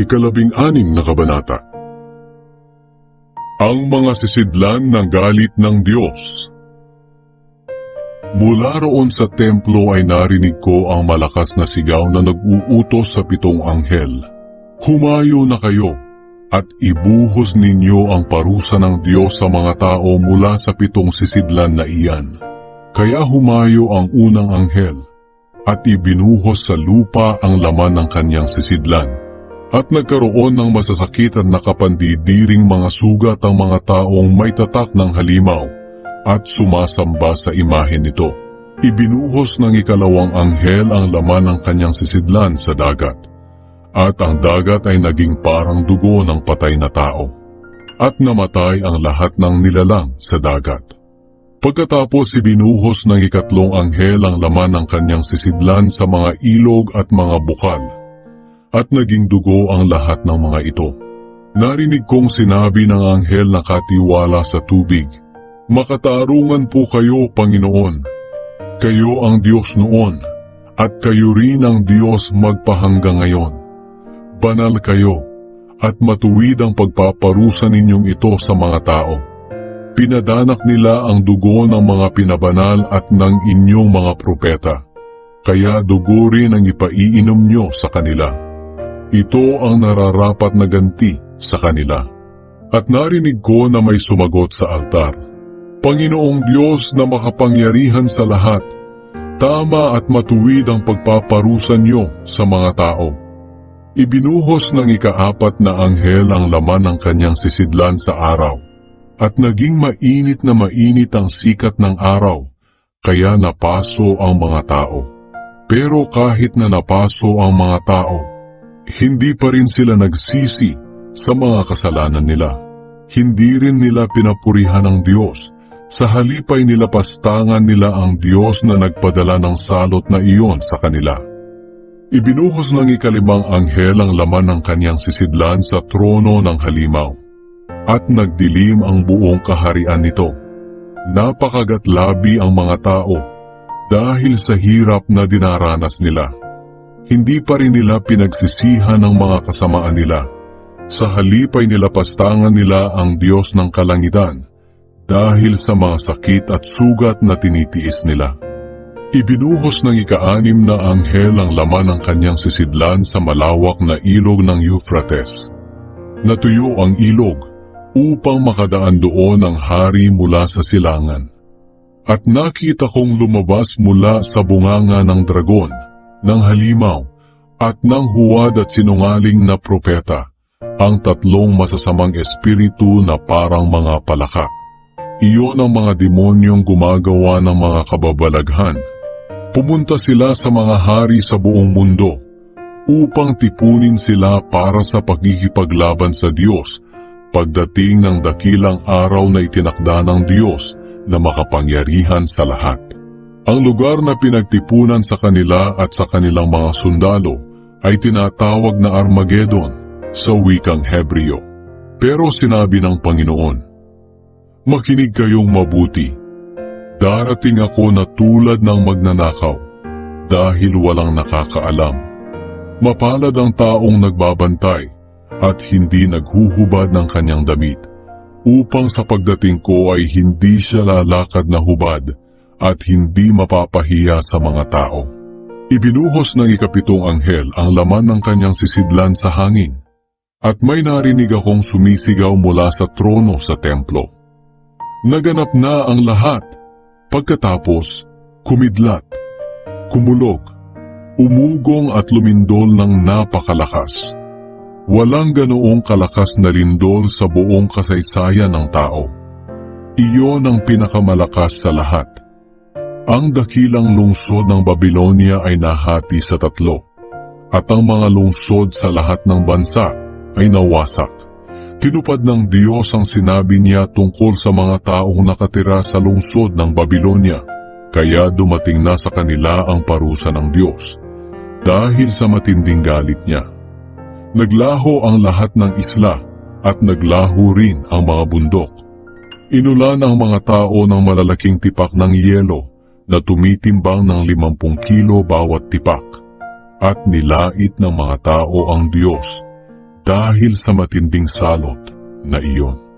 Ikalabing anim na kabanata Ang mga sisidlan ng galit ng Diyos Mula roon sa templo ay narinig ko ang malakas na sigaw na nag-uutos sa pitong anghel. Humayo na kayo at ibuhos ninyo ang parusa ng Diyos sa mga tao mula sa pitong sisidlan na iyan. Kaya humayo ang unang anghel at ibinuhos sa lupa ang laman ng kanyang sisidlan. At nagkaroon ng masasakit at nakapandidiring mga sugat ang mga taong may tatak ng halimaw at sumasamba sa imahe nito. Ibinuhos ng ikalawang anghel ang laman ng kanyang sisidlan sa dagat. At ang dagat ay naging parang dugo ng patay na tao. At namatay ang lahat ng nilalang sa dagat. Pagkatapos ibinuhos ng ikatlong anghel ang laman ng kanyang sisidlan sa mga ilog at mga bukal at naging dugo ang lahat ng mga ito. Narinig kong sinabi ng anghel na katiwala sa tubig, Makatarungan po kayo, Panginoon. Kayo ang Diyos noon, at kayo rin ang Diyos magpahanggang ngayon. Banal kayo, at matuwid ang pagpaparusa ninyong ito sa mga tao. Pinadanak nila ang dugo ng mga pinabanal at ng inyong mga propeta. Kaya dugo rin ang ipaiinom nyo sa kanila. Ito ang nararapat na ganti sa kanila. At narinig ko na may sumagot sa altar. Panginoong Diyos na makapangyarihan sa lahat, tama at matuwid ang pagpaparusa niyo sa mga tao. Ibinuhos ng ikaapat na anghel ang laman ng kanyang sisidlan sa araw, at naging mainit na mainit ang sikat ng araw, kaya napaso ang mga tao. Pero kahit na napaso ang mga tao, hindi pa rin sila nagsisi sa mga kasalanan nila. Hindi rin nila pinapurihan ang Diyos. Sa halip ay nilapastangan nila ang Diyos na nagpadala ng salot na iyon sa kanila. Ibinuhos ng ikalimang anghel ang laman ng kanyang sisidlan sa trono ng halimaw. At nagdilim ang buong kaharian nito. Napakagatlabi ang mga tao dahil sa hirap na dinaranas nila hindi pa rin nila pinagsisihan ang mga kasamaan nila. Sa halip ay nilapastangan nila ang Diyos ng kalangitan dahil sa mga sakit at sugat na tinitiis nila. Ibinuhos ng ikaanim na anghel ang laman ng kanyang sisidlan sa malawak na ilog ng Euphrates. Natuyo ang ilog upang makadaan doon ang hari mula sa silangan. At nakita kong lumabas mula sa bunganga ng dragon ng halimaw at ng huwad at sinungaling na propeta, ang tatlong masasamang espiritu na parang mga palaka. Iyon ang mga demonyong gumagawa ng mga kababalaghan. Pumunta sila sa mga hari sa buong mundo upang tipunin sila para sa pagkikipaglaban sa Diyos pagdating ng dakilang araw na itinakda ng Diyos na makapangyarihan sa lahat. Ang lugar na pinagtipunan sa kanila at sa kanilang mga sundalo ay tinatawag na Armageddon sa wikang Hebreo. Pero sinabi ng Panginoon, Makinig kayong mabuti. Darating ako na tulad ng magnanakaw dahil walang nakakaalam. Mapalad ang taong nagbabantay at hindi naghuhubad ng kanyang damit upang sa pagdating ko ay hindi siya lalakad na hubad at hindi mapapahiya sa mga tao. Ibinuhos ng ikapitong anghel ang laman ng kanyang sisidlan sa hangin, at may narinig akong sumisigaw mula sa trono sa templo. Naganap na ang lahat, pagkatapos kumidlat, kumulog, umugong at lumindol ng napakalakas. Walang ganoong kalakas na lindol sa buong kasaysayan ng tao. Iyon ang pinakamalakas sa lahat. Ang dakilang lungsod ng Babylonia ay nahati sa tatlo, at ang mga lungsod sa lahat ng bansa ay nawasak. Tinupad ng Diyos ang sinabi niya tungkol sa mga taong nakatira sa lungsod ng Babylonia, kaya dumating na sa kanila ang parusa ng Diyos, dahil sa matinding galit niya. Naglaho ang lahat ng isla at naglaho rin ang mga bundok. Inulan ang mga tao ng malalaking tipak ng yelo na tumitimbang ng 50 kilo bawat tipak at nilait ng mga tao ang Diyos dahil sa matinding salot na iyon.